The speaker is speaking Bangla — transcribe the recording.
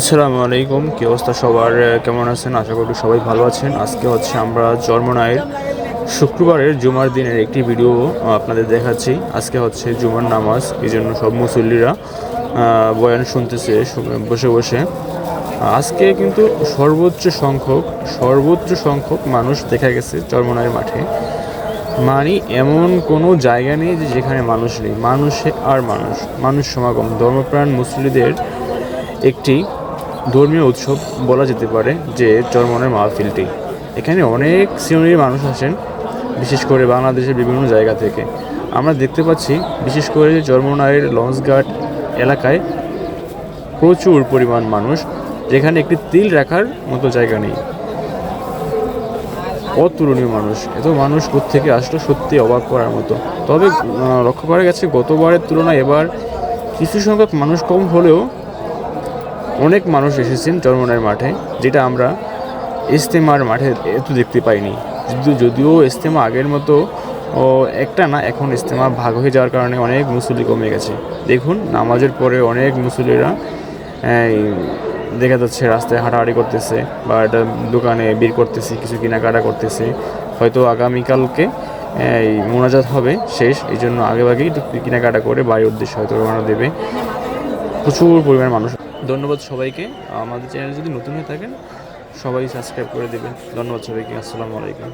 আসসালামু আলাইকুম, কি অবস্থা সবার? কেমন আছেন? আশা করি সবাই ভালো আছেন। আজকে হচ্ছে আমরা জন্মনায়ের শুক্রবারের জুমার দিনের একটি ভিডিও আপনাদের দেখাচ্ছি। আজকে হচ্ছে জুমার নামাজ, এই জন্য সব মুসল্লিরা বয়ান শুনতেছে বসে বসে। আজকে কিন্তু সর্বোচ্চ সংখ্যক সর্বোচ্চ সংখ্যক মানুষ দেখা গেছে চরমনায়ের মাঠে। মানে এমন কোনো জায়গা নেই যে যেখানে মানুষ নেই। মানুষে আর মানুষ মানুষ সমাগম। ধর্মপ্রাণ মুসলিদের একটি ধর্মীয় উৎসব বলা যেতে পারে যে চরমনের মাহফিলটি। এখানে অনেক শ্রেণির মানুষ আসেন, বিশেষ করে বাংলাদেশের বিভিন্ন জায়গা থেকে। আমরা দেখতে পাচ্ছি, বিশেষ করে চরমনায়ের লঞ্চঘাট এলাকায় প্রচুর পরিমাণ মানুষ, যেখানে একটি তিল রাখার মতো জায়গা নেই। অতুলনীয় মানুষ, এত মানুষ থেকে আসলো সত্যি অবাক করার মতো। তবে লক্ষ্য করা গেছে, গতবারের তুলনায় এবার কিছু সংখ্যক মানুষ কম হলেও অনেক মানুষ এসেছেন চরমনার মাঠে, যেটা আমরা ইস্তেমার মাঠে এত দেখতে পাইনি। যদিও ইস্তেমা আগের মতো, ও, একটা না, এখন ইস্তেমা ভাগ হয়ে যাওয়ার কারণে অনেক মুসল্লি কমে গেছে। দেখুন, নামাজের পরে অনেক মুসল্লিরা দেখা যাচ্ছে রাস্তায় হাঁটাহাঁটি করতেছে, বা একটা দোকানে বের করতেছে, কিছু কেনাকাটা করতেছে। হয়তো আগামীকালকে, এই, মোনাজাত হবে শেষ, এই জন্য আগেভাগেই একটু কেনাকাটা করে বাড়ির উদ্দেশ্যে হয়তো রওনা দেবে। প্রচুর পরিমাণ মানুষ ধন্যবাদ সবাইকে। আমাদের চ্যানেল যদি নতুন হয়ে থাকেন, সবাই সাবস্ক্রাইব করে দেবেন। ধন্যবাদ সবাইকে। আসসালামু আলাইকুম।